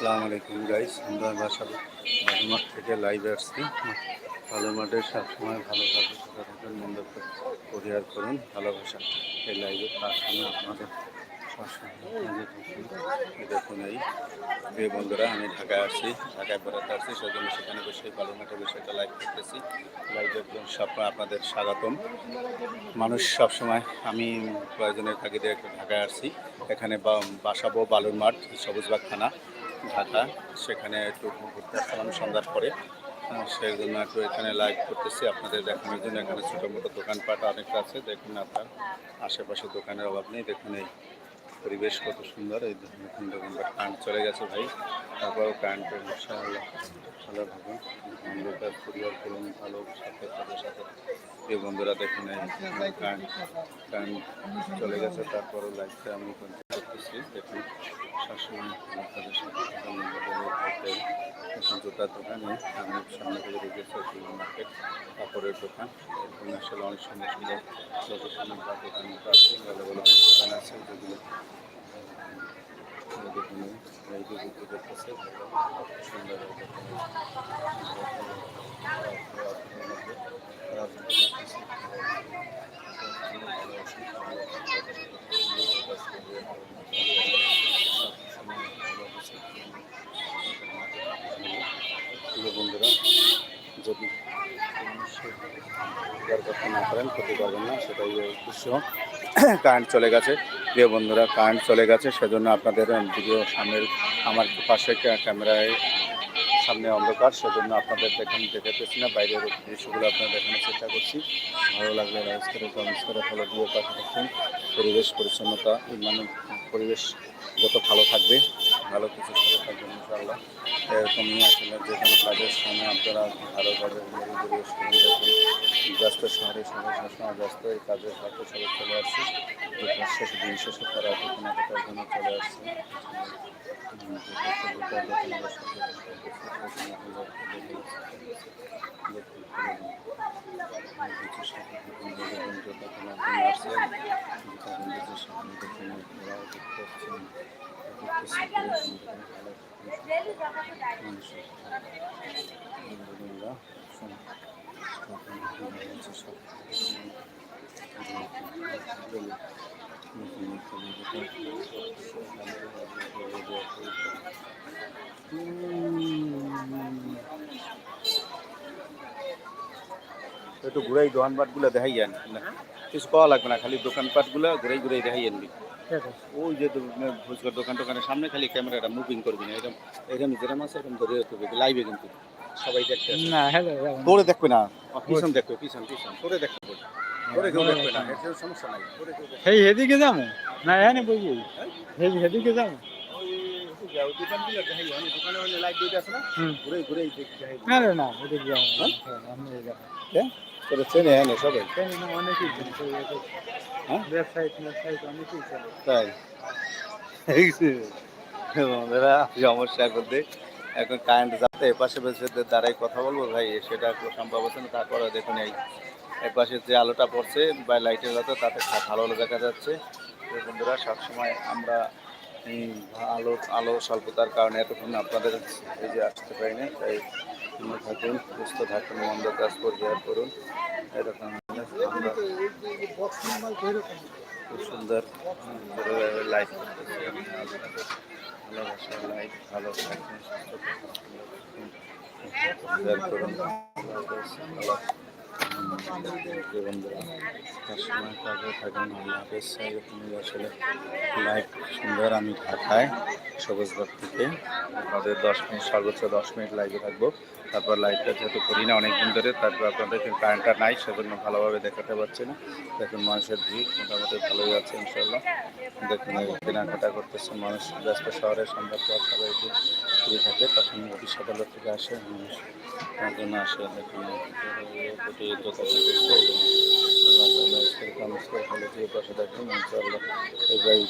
আসসালামু আলাইকুম গাইস আমরা বাসা বালুমাঠ থেকে লাইভ আসছি। বালুমাঠে সবসময় ভালো থাকুন, সুস্থ থাকুন, মন্দ পরিহার করুন, ভালোবাসা এই লাইভে তার সঙ্গে আপনাদের দেখুন এই। প্রিয় বন্ধুরা, আমি ঢাকায় আসছি, ঢাকায় বেড়াতে আসছি সেই জন্য সেখানে বসে বালুমাঠে বসে একটা লাইভ করতেছি লাইভে একদম সব আপনাদের স্বাগতম। মানুষ সবসময়, আমি প্রয়োজনের তাগিদে ঢাকায় আসছি। এখানে বাসাবো বালুর মাঠ সবুজবাগ থানা। ঢাকা, সেখানে একটু ঘুরতে আসলাম সন্ধ্যার পরে। সেই জন্য একটু এখানে লাইভ করতেছি, আপনাদের দেখানোর জন্য। এখানে ছোটো মোটো দোকানপাট অনেকটা আছে, দেখুন আপনার। আশেপাশে দোকানের অভাব নেই, দেখুন এই পরিবেশ কত সুন্দর, এই দেখুন দোকানপাট কারেন্ট চলে গেছে ভাই। তারপরেও কারেন্টের ইনশাআল্লাহ ভালোভাবে অন্ধকার পরিবার করুন ভালো সাথে সাথে সাথে। এই বন্ধুরা, দেখুন এই কারেন্ট কারেন্ট চলে গেছে, তারপরও লাইফটা আমি করতেছি দেখুন সবসময় আপনাদের সাথে জুতার দোকানে আমি সামনে থেকে সুপার মার্কেট কাপড়ের দোকান। এখানে আসলে অনেক সুন্দর সুন্দর লোকেশনের বা দোকান আছে ভালো ভালো অনেক দোকান আছে, যেগুলো দেখুন বিক্রি করতেছে। সুন্দর দোকানে। প্রিয় বন্ধুরা যদি না করেন ক্ষতি করবেন না সেটাই উদ্দেশ্য কারেন্ট চলে গেছে। প্রিয় বন্ধুরা, কারেন্ট চলে গেছে, সেজন্য আপনাদের ভিডিও সামনের, আমার পাশে ক্যামেরায় সামনে অন্ধকার, সেজন্য আপনাদের দেখেন দেখাতেছি না, বাইরের দৃশ্যগুলো আপনাদের দেখানোর চেষ্টা করছি। ভালো লাগলে লাইক করে কমেন্টস করে ফলো দিয়ে পাশে থাকছেন পরিবেশ, পরিচ্ছন্নতা মানে পরিবেশ যত ভালো থাকবে, ভালো কিছু সাথে থাকবেন ইনশাআল্লাহ। এরকমই আসলে যে কোনো কাজের সময় আপনারা ভালো কাজের পরিবেশ ব্যস্ত শহরে সবাই সবসময় ব্যস্ত, এই কাজের হয়তো সবাই চলে আসছে। শেষ দিন শেষে তারা জন্য চলে আসছে। উম, যে একটু ঘুরাই দোকানপাটগুলো দেখাই যান না কিছু পাওয়া লাগবে না খালি দোকানপাটগুলো ঘুরাই ঘুরাই দেখাই আনবি ওই যে ফুচকার দোকান টোকানের সামনে খালি ক্যামেরাটা মুভিং করবি না এরকম এরকম যেরকম আছে এরকম ধরে রাখতে হবে লাইভে কিন্তু সবাই দেখতে না তোরে দেখবে না? পিছন দেখবে পিছন পিছন। তোরে দেখতে তোরে কেউ দেখবে না এর সমস্যা নাই। তোরে কেউ সেই হেদিকে যাব না এখানে বই হেদি হেদিকে যাব বন্ধুরা সমস্যার মধ্যে এখন কারেন্ট যাতে এপাশে বসে দাঁড়াই কথা বলব ভাই সেটা সম্ভব হচ্ছে না তারপরে দেখুন এই এপাশে যে আলোটা পড়ছে বা লাইটের আলোটা তাতে ভালো দেখা যাচ্ছে। বন্ধুরা সবসময় আমরা আলো আলো স্বল্পতার কারণে এতক্ষণ আপনাদের এই যে আসতে পারি না তাই ভালো থাকুন, সুস্থ থাকুন, মন্দ কাজ পরিহার করুন। এরকম খুব সুন্দর লাইফ ভালোবাসা লাইফ ভালো থাকুন, সুস্থ থাকুন তার সময় কাজে থাকেন এরকমই আসলে লাইফ সুন্দর আমি ঢাকায় সবুজবাগ থেকে আমাদের দশ মিনিট সর্বোচ্চ দশ মিনিট লাইভে থাকব তারপর লাইভটা যেহেতু করি না অনেক দিন ধরে তারপর আপনাদের কারেন্টটা নাই সেজন্য ভালোভাবে দেখাতে পারছি না দেখুন মানুষের ভিড় মোটামুটি ভালোই আছে ইনশাল্লাহ দেখুন কেনাকাটা করতেছে মানুষ ব্যস্ত শহরে পর সবাই ফ্রি থাকে তখন অফিস আদালত থেকে আসে মানুষ তার জন্য আসে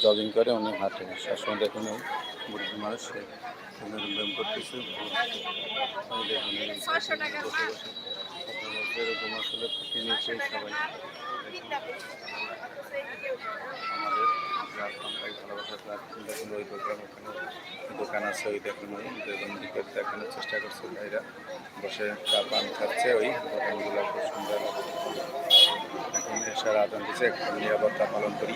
জগিং করে উনি হাঁটে। সবসময় দেখুন বুড়ি মানুষ ব্যায়াম করতেছে সবাই দেখুন এই বসে বসে আমাদের ভালোবাসা দেখুন ওই দোকান দোকান আছে ওই দেখুন ওই দিকে দেখানোর চেষ্টা করছে ভাইরা। বসে চা পান খাচ্ছে ওই দোকানগুলো খুব সুন্দর। এখন এসার আদান দিচ্ছে এখন নিরাপত্তা পালন করি।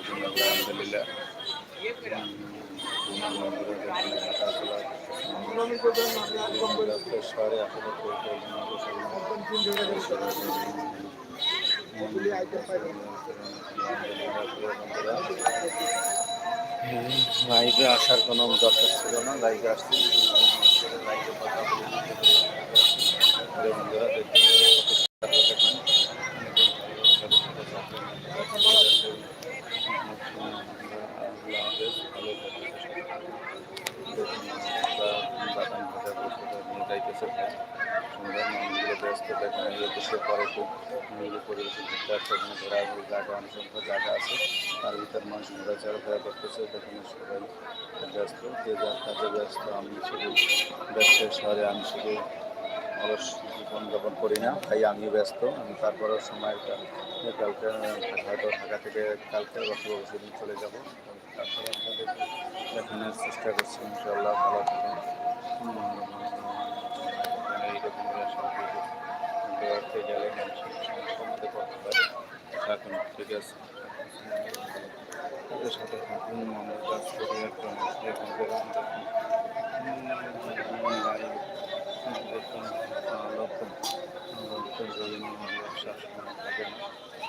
আলহামদুলিল্লাহ লাইভে আসার কোনো দরকার ছিল না লাইভে আসছি। লাইভে কথা বলে বন্ধুরা দেখুন বাদাম ভাজা সুন্দর মানুষগুলো ব্যস্ত, দেখেন দেশে পরে খুব মিলে পরিবেশে ঘুরতে আসছে ঘোরাঘুরি, জায়গা জায়গা আছে। তার ভিতর মানুষ ঘোরা সবাই ব্যস্ত, যে যার ব্যস্ত, আমি শুধু ব্যস্ত শহরে, আমি শুধু অলস জীবনযাপন করি না, তাই আমি ব্যস্ত। আমি তারপরেও সময়টা কালকে, হয়তো ঢাকা থেকে কালকে বা সেদিন চলে যাব। তারপরে আপনাদের দেখানোর চেষ্টা করছি ইনশাল্লাহ ভালো থাকুন। ঠিক আছে সাথে থাকুন আমরা কাজ করি একটা মধ্যে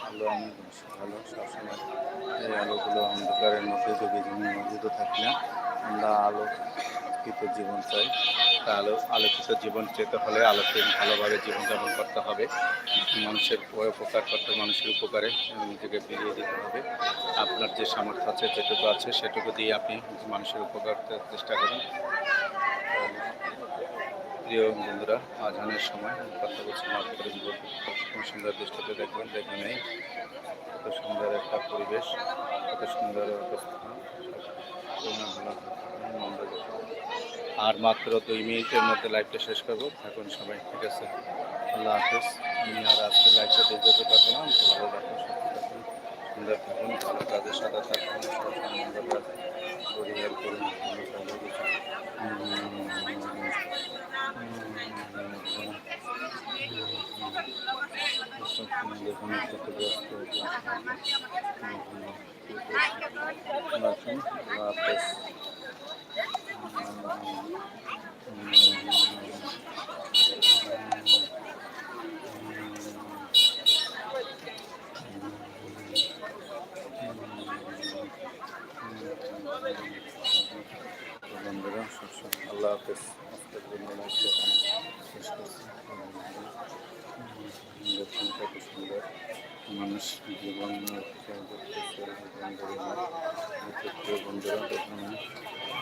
আলো আমি ভালো সবসময় এই আলোগুলো অন্ধকারের মধ্যে যদি জীবন মজুদ থাকি না আমরা আলোকিত জীবন চাই। তা আলো আলোকিত জীবন পেতে হলে আলোকে ভালোভাবে জীবনযাপন করতে হবে। মানুষের উপকার করতে মানুষের উপকারে নিজেকে বিলিয়ে দিতে হবে। আপনার যে সামর্থ্য আছে, যেটুকু আছে, সেটুকু দিয়ে আপনি মানুষের উপকার চেষ্টা করুন। প্রিয় বন্ধুরা আজানের সময় কথা বলছি খুব সুন্দর দৃষ্টিতে দেখবেন, দেখে নেই। কত সুন্দর একটা পরিবেশ কত সুন্দর অবস্থা। আর মাত্র দুই মিনিটের মধ্যে লাইভটা শেষ করব। এখন সবাই, ঠিক আছে? আল্লাহ হাফেজ। আমি আর আজকে লাইভটা দেখতে পারব না। ভালো থাকুন সুন্দর থাকুন, ভালো কাজের সাথে থাকুন পরিবার করুন ভালো কাজে আজকের জন্য লাইভটা এখানে শেষ করছি দেখুন কত সুন্দর মানুষ জীবন রক্ষা করতেছে জীবন গরিমার প্রিয় বন্ধুরা দেখুন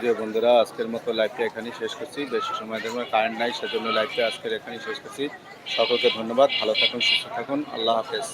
প্রিয় বন্ধুরা, আজকের মতো লাইভটা এখানেই শেষ করছি। বেশি সময় দেখবেন কারেন্ট নাই, সেজন্য লাইভটা আজকের এখানেই শেষ করছি। সকলকে ধন্যবাদ, ভালো থাকুন, সুস্থ থাকুন, আল্লাহ হাফেজ।